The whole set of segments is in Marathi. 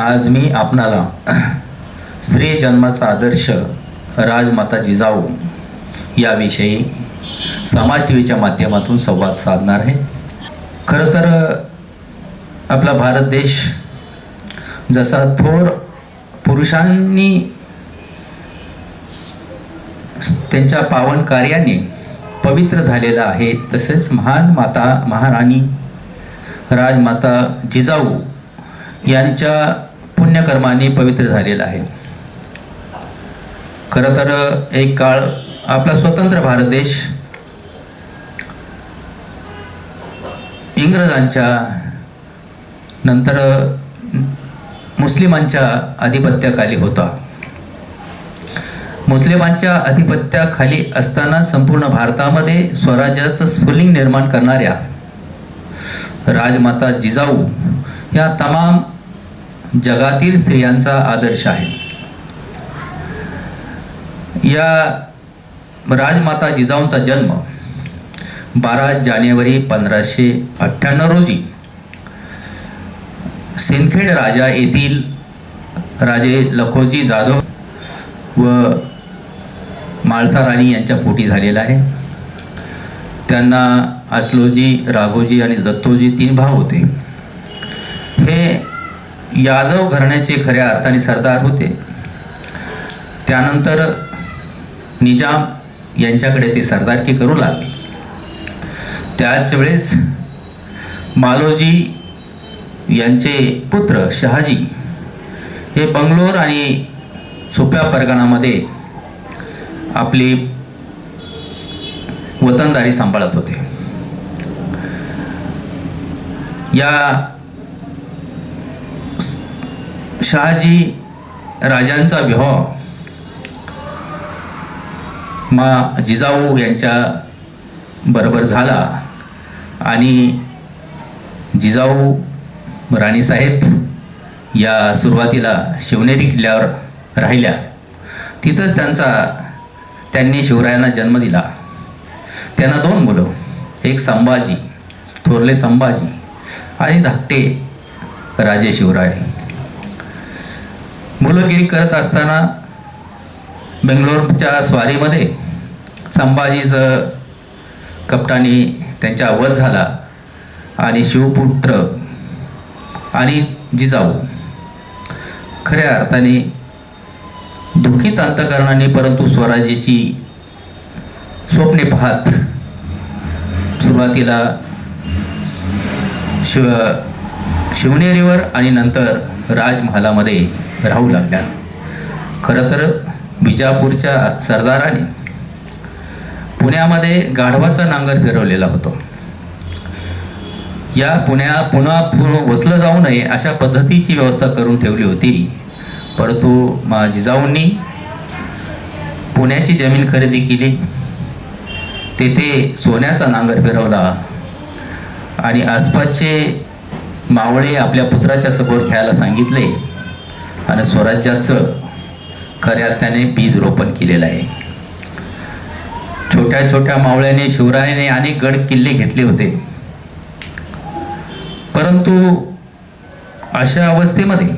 आज मी आपणाला स्त्री जन्माचा आदर्श राजमाता जिजाऊ याविषयी समाज टी व्हीच्या माध्यमातून संवाद साधणार आहे. खरं तर आपला भारत देश जसा थोर पुरुषांनी त्यांच्या पावन कार्याने पवित्र झालेला आहे तसेच महान माता महाराणी राजमाता जिजाऊ यांच्या पुण्यकर्माने पवित्र झालेला आहे. खरं तर एक काळ आपला स्वतंत्र भारत देश इंग्रजांच्या नंतर मुस्लिमांच्या अधिपत्याखाली होता. मुस्लिमांच्या अधिपत्याखाली असताना संपूर्ण भारतामध्ये स्वराज्याचं स्फुलिंग निर्माण करणाऱ्या राजमाता जिजाऊ या तमाम जगातील स्त्रियांचा आदर्श आहे. या राजमाता जिजाऊंचा जन्म बारा जानेवारी पंधराशे अठ्ठ्याण्णव रोजी सिंदखेड राजा येथील राजे लखोजी जाधव व माळसा राणी यांच्या पोटी झालेला आहे. त्यांना आसलोजी राघोजी आणि दत्तोजी तीन भाव होते. यादव घराण्याचे खऱ्या अर्थाने सरदार होते. त्यानंतर निजाम यांच्याकडे ते सरदारकी करू लागले. त्याच वेळेस मालोजी यांचे पुत्र शहाजी हे बंगलोर आणि सोप्या परगणामध्ये आपली वतनदारी सांभाळत होते. या शहाजी राजांचा विवाह मा जिजाऊ यांच्या बरोबर झाला. आणि जिजाऊ राणीसाहेब या सुरुवातीला शिवनेरी किल्ल्यावर राहिल्या. तिथंच त्यांचा त्यांनी शिवरायांना जन्म दिला. त्यांना दोन मुलं एक संभाजी थोरले संभाजी आणि धाकटे राजे शिवराय. मुलंगिरी करत असताना बेंगलोरच्या स्वारीमध्ये संभाजीचं कपटाने त्यांच्या वध झाला आणि शिवपुत्र आणि जिजाऊ खऱ्या अर्थाने दुःखित अंतकरणाने परंतु स्वराज्याची स्वप्ने पाहत सुरुवातीला शिव शिवनेरीवर आणि नंतर राजमहालामध्ये राहू लागल्या. खरं तर विजापूरच्या सरदाराने पुण्यामध्ये गाढवाचा नांगर फिरवलेला होतो. या पुण्या पुन्हा वसलं जाऊ नये अशा पद्धतीची व्यवस्था करून ठेवली होती. परंतु जिजाऊंनी पुण्याची जमीन खरेदी केली. तेथे सोन्याचा नांगर फिरवला. आणि आसपासचे मावळे आपल्या पुत्राच्या समोर घ्यायला सांगितले. आणि स्वराज्याचं खऱ्या त्याने बीज रोपण केलेलं आहे. छोट्या छोट्या मावळ्याने शिवरायाने अनेक गड किल्ले घेतले होते. परंतु अशा अवस्थेमध्ये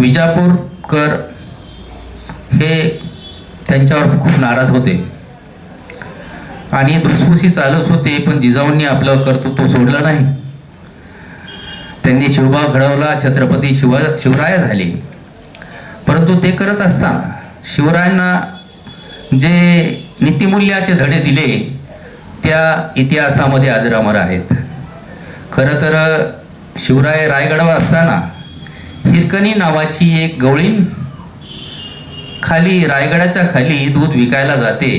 विजापूरकर हे त्यांच्यावर खूप नाराज होते. आणि धुसफुसी चालत होते पण जिजाऊंनी आपलं कर्तृत्व सोडलं नाही. त्यांनी शिवबा घडवला छत्रपती शिव शिवराय झाले. परंतु ते करत असताना शिवरायांना जे नीतिमूल्याचे धडे दिले त्या इतिहासामध्ये अजरामर आहेत. खरं तर शिवराय रायगडावर असताना हिरकणी नावाची एक गवळीण खाली रायगडाच्या खाली दूध विकायला जाते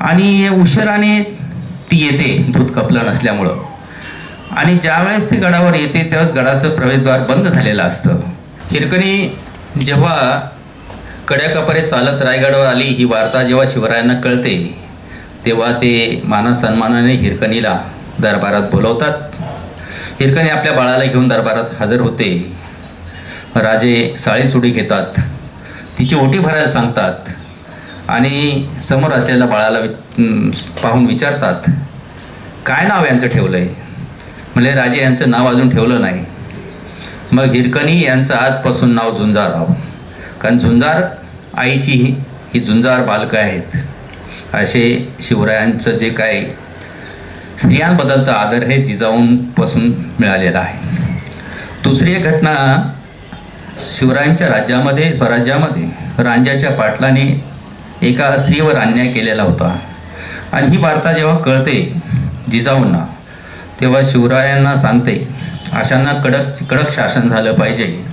आणि उशिराने ती येते दूध कपलं नसल्यामुळं. आणि ज्यावेळेस ती गडावर येते त्यावेळेस गडाचं प्रवेशद्वार बंद झालेलं असतं. हिरकणी जेव्हा कड्याकपरे चालत रायगडावर आली ही वार्ता जेव्हा शिवरायांना कळते तेव्हा ते मान सन्मानाने हिरकणीला दरबारात बोलवतात. हिरकणी आपल्या बाळाला घेऊन दरबारात हजर होते. राजे साळीसुडी घेतात. तिची ओटी भरायला सांगतात. आणि समोर असलेल्या बाळाला वि पाहून विचारतात काय नाव यांचं ठेवलं आहे म्हणजे राजे यांचं नाव अजून ठेवलं नाही. मग हिरकणी यांचं आजपासून नाव झुंजाराव कारण झुंजार आईची ही ही झुंजार बालकं आहेत. असे शिवरायांचं जे काय स्त्रियांबद्दलचा आदर हे जिजाऊंपासून मिळालेला आहे. दुसरी एक घटना शिवरायांच्या राज्यामध्ये स्वराज्यामध्ये रांजाच्या पाटलाने एका स्त्रीवर अन्याय केलेला होता. आणि ही वार्ता जेव्हा कळते जिजाऊंना तेव्हा शिवरायांना सांगते अशांना कडक कडक शासन झालं पाहिजे.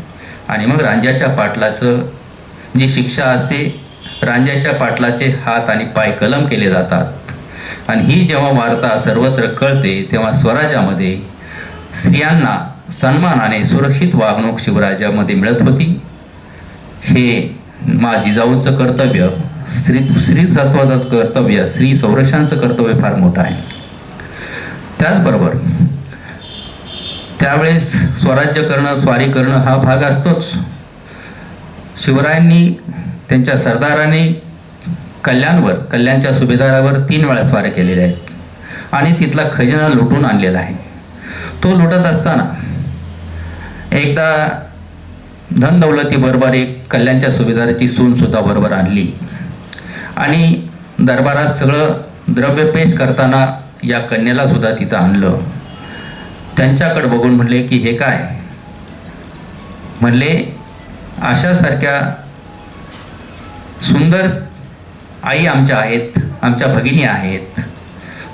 आणि मग रांजाच्या पाटलाचं जी शिक्षा असते रांजाच्या पाटलाचे हात आणि पाय कलम केले जातात. आणि ही जेव्हा वार्ता सर्वत्र कळते तेव्हा स्वराज्यामध्ये स्त्रियांना सन्मानाने सुरक्षित वागणूक शिवराज्यामध्ये मिळत होती. हे मा जिजाऊचं कर्तव्य स्त्री स्त्री कर्तव्य स्त्री संरक्षणाचं कर्तव्य फार मोठं आहे. त्याचबरोबर त्यावेळेस स्वराज्य करणं स्वारी करणं हा भाग असतोच. शिवरायांनी त्यांच्या सरदाराने कल्याणवर कल्याणच्या सुभेदारावर तीन वेळा स्वाऱ्या केलेल्या आहेत. आणि तिथला खजिना लुटून आणलेला आहे. तो लुटत असताना एकदा धन दौलती बरोबर एक कल्याणच्या सुभेदाराची सूनसुद्धा बरोबर आणली. आणि दरबारात सगळं द्रव्य पेश करताना या कन्याला सुद्धा तिथं आणलं. त्यांच्याकडे बघून म्हणले की हे काय? म्हणले अशासारख्या सुंदर आई आमच्या आहेत आमच्या भगिनी आहेत.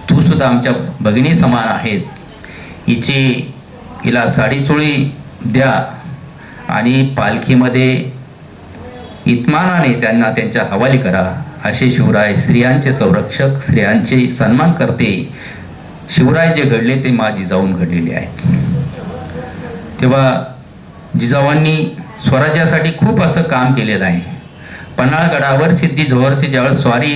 तू सुद्धा आमच्या भगिनी समान आहेत. हिची हिला साडीचोळी द्या आणि पालखीमध्ये इतमानाने त्यांना त्यांच्या हवाली करा. असे शिवराय स्त्रियांचे संरक्षक स्त्रियांचे सन्मान करते शिवराय जे घडले ते मा जिजाऊन घडलेले आहेत. तेव्हा जिजाऊंनी स्वराज्यासाठी खूप असं काम केलेलं आहे. पन्हाळगडावर सिद्धी जोहरची ज्यावेळेस स्वारी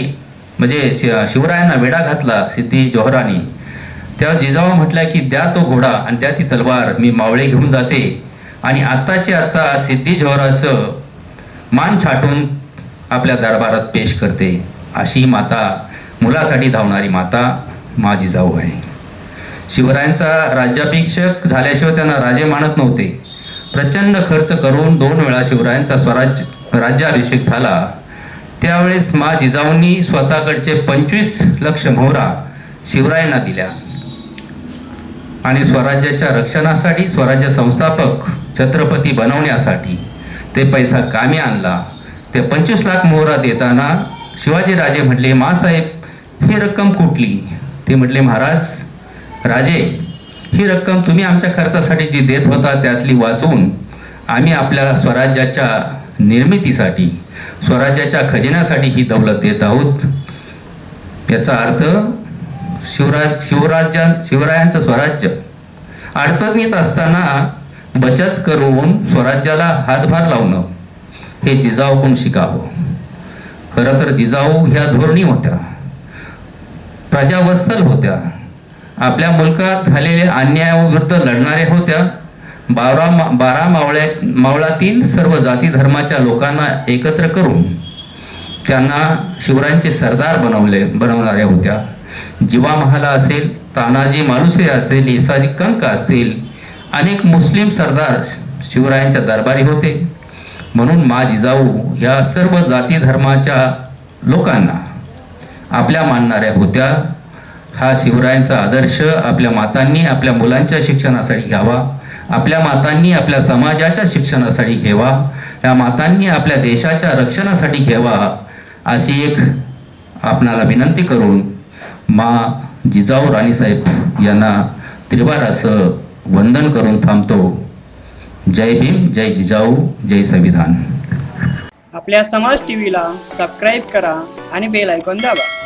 म्हणजे शि शिवरायांना वेढा घातला सिद्धी जोहरानी तेव्हा जिजाऊ म्हटल्या की द्या तो घोडा आणि द्या ती तलवार मी मावळे घेऊन जाते. आणि आत्ताचे आत्ता सिद्धी जोहराचं मान छाटून आपल्या दरबारात पेश करते. अशी माता मुलासाठी धावणारी माता मा जिजाऊ आहे. शिवरायांचा राज्याभिषेक झाल्याशिवाय त्यांना राजे मानत नव्हते. प्रचंड खर्च करून दोन वेळा शिवरायांचा स्वराज्य राज्याभिषेक झाला. त्यावेळेस मा जिजाऊंनी स्वतःकडचे पंचवीस लक्ष मोहरा शिवरायांना दिल्या. आणि स्वराज्याच्या रक्षणासाठी स्वराज्य संस्थापक छत्रपती बनवण्यासाठी ते पैसा कामी आणला. ते पंचवीस लाख मोहरा देताना शिवाजीराजे म्हटले मासाहेब ही रक्कम कुठली? ते म्हटले महाराज राजे ही रक्कम तुम्ही आमच्या खर्चासाठी जी देत होता त्यातली वाचवून आम्ही आपल्या स्वराज्याच्या निर्मितीसाठी स्वराज्याच्या खजिन्यासाठी ही दौलत देत आहोत. याचा अर्थ शिवराज शिवराज्या शिवरायांचं स्वराज्य अडचणीत असताना बचत करून स्वराज्याला हातभार लावणं. हे जिजाऊकडून शिकावं. खरं तर जिजाऊ ह्या धोरणी होत्या. प्रजावत्सल होत्या. आपल्या मुलकात झालेल्या अन्यायाविरुद्ध लढणाऱ्या होत्या. बारा मा बारा मावळ्या मावळातील सर्व जाती धर्माच्या लोकांना एकत्र करून त्यांना शिवरायांचे सरदार बनवले बनवणाऱ्या होत्या. जिवा महाला असेल तानाजी मालुसे असेल इसाजी कंक असतील अनेक मुस्लिम सरदार शिवरायांच्या दरबारी होते. म्हणून मा जिजाऊ ह्या सर्व जाती धर्माच्या लोकांना आपल्या मानणाऱ्या होत्या. हा शिवरायांचा आदर्श आपल्या मातांनी आपल्या मुलांच्या शिक्षणासाठी घ्यावा. आपल्या मातांनी आपल्या समाजाच्या शिक्षणासाठी घ्यावा. या मातांनी आपल्या देशाच्या रक्षणासाठी घ्यावा अशी एक आपणाला विनंती करून मा जिजाऊ राणीसाहेब यांना त्रिवार असं वंदन करून थांबतो. जय भीम जय जिजाऊ जय संविधान. आपल्या समाज टीव्हीला सबस्क्राईब करा आणि बेल ऐकून दाबा.